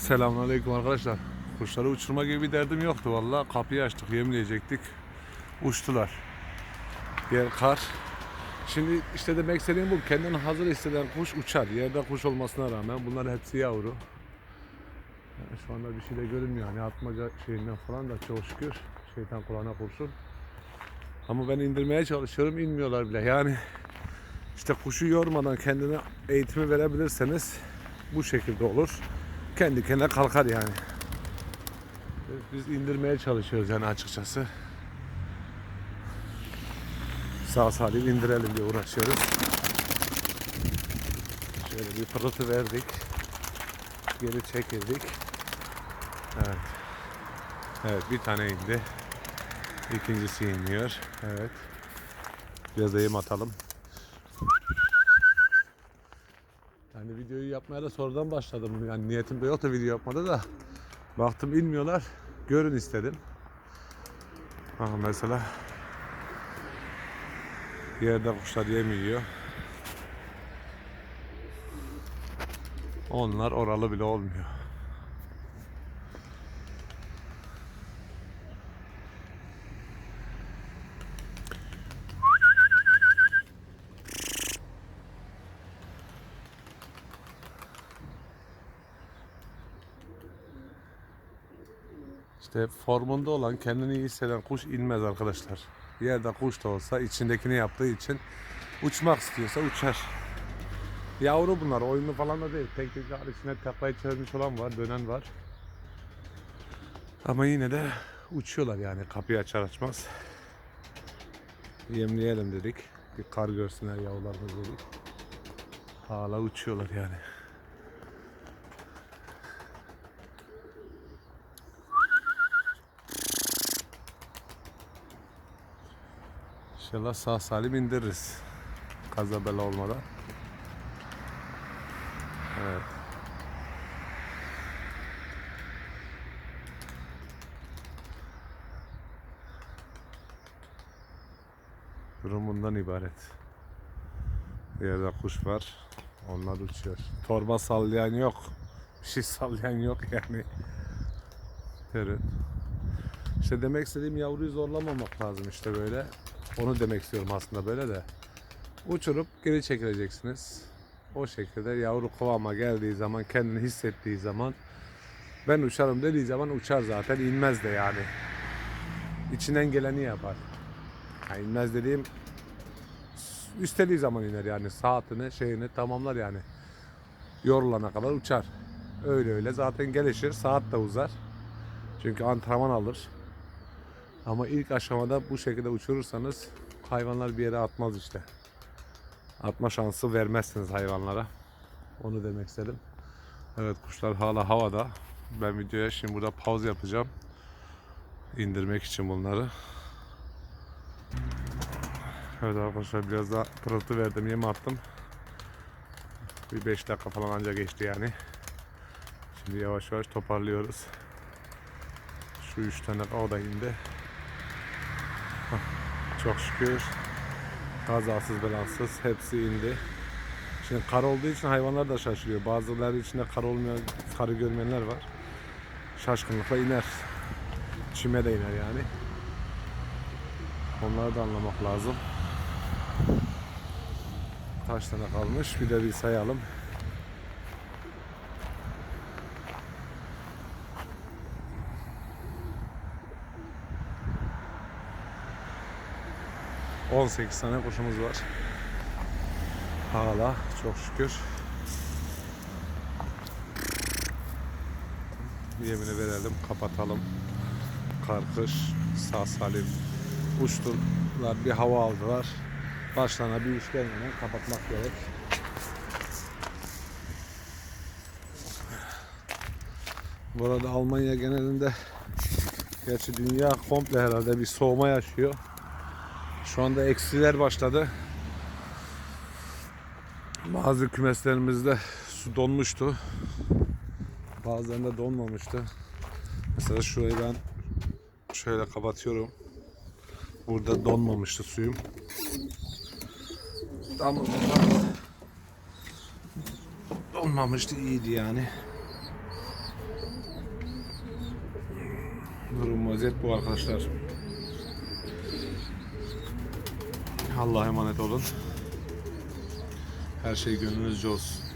Selamünaleyküm arkadaşlar. Kuşları uçurma gibi bir derdim yoktu valla. Kapıyı açtık, yemleyecektik. Uçtular. Yer kar. Şimdi işte demek istediğim bu. Kendini hazır hisseden kuş uçar. Yerde kuş olmasına rağmen bunlar hepsi yavru. Yani şu anda bir şey de görünmüyor. Hani atmaca şeyinden falan da çok şükür. Şeytan kulağına kurşun. Ama ben indirmeye çalışıyorum. inmiyorlar bile. Yani işte kuşu yormadan kendine eğitimi verebilirseniz bu şekilde olur. Kendi kendine kalkar yani. Biz indirmeye çalışıyoruz yani açıkçası. Sağ salim indirelim diye uğraşıyoruz. Şöyle bir pırıltı verdik. Geri çekildik. Evet. Evet bir tane indi. İkincisi iniyor. Evet. Biraz eğim atalım. Yapmaya da sonradan başladım. Yani niyetim de yoktu video yapmada da. Baktım inmiyorlar. Görün istedim. Aha mesela yerde kuşlar yem yiyor. Onlar oralı bile olmuyor. İşte formunda olan, kendini iyi hisseden kuş inmez arkadaşlar. Yerde kuş da olsa içindekini yaptığı için uçmak istiyorsa uçar. Yavru bunlar, oyunlu falan da değil. Tek tek içine taklayı çevirmiş olan var, dönen var. Ama yine de uçuyorlar yani kapıyı açar açmaz. Yemleyelim dedik. Bir kar görsünler yavrularımız dedik. Hala uçuyorlar yani. İnşallah sağ salim indiririz. Kaza bela olmadan. Evet. Durum bundan ibaret. Yerde kuş var. Onlar uçuyor. Torba sallayan yok. Bir şey sallayan yok yani. Evet. İşte demek istediğim yavruyu zorlamamak lazım işte böyle. Onu demek istiyorum aslında böyle de. Uçurup geri çekileceksiniz. O şekilde yavru kıvama geldiği zaman, kendini hissettiği zaman ben uçarım dediği zaman uçar zaten. inmez de yani. İçinden geleni yapar. Yani inmez dediğim istediği zaman iner yani. Saatini, şeyini tamamlar yani. Yorulana kadar uçar. Öyle öyle zaten gelişir. Saat de uzar. Çünkü antrenman alır. Ama ilk aşamada bu şekilde uçurursanız hayvanlar bir yere atmaz işte. Atma şansı vermezsiniz hayvanlara. Onu demek istedim. Evet kuşlar hala havada. Ben videoya şimdi burada pause yapacağım. İndirmek için bunları. Evet arkadaşlar biraz daha pırıltı verdim yem attım. Bir 5 dakika falan anca geçti yani. Şimdi yavaş yavaş toparlıyoruz. Şu üç tane o da indi. Çok şükür kazasız belasız hepsi indi. Şimdi kar olduğu için hayvanlar da şaşırıyor. Bazıları içinde kar olmayan, karı görmeyenler var. Şaşkınlıkla iner. Çime de iner yani. Onları da anlamak lazım. Kaç tane kalmış bir de bir sayalım. On sekiz tane kuşumuz var. Hala çok şükür. Yemini verelim, kapatalım. Karkış, sağ salim uçtular, bir hava aldılar. Başlarına bir iş gelmeden kapatmak gerek. Bu arada Almanya genelinde gerçi dünya komple herhalde bir soğuma yaşıyor. Şu anda eksiler başladı. Bazı kümeslerimizde su donmuştu. Bazılarında donmamıştı. Mesela şurayı ben şöyle kapatıyorum. Burada donmamıştı suyum. Ama donmamıştı iyiydi yani. Durum vaziyet bu arkadaşlar. Allah'a emanet olun. Her şey gönlünüzce olsun.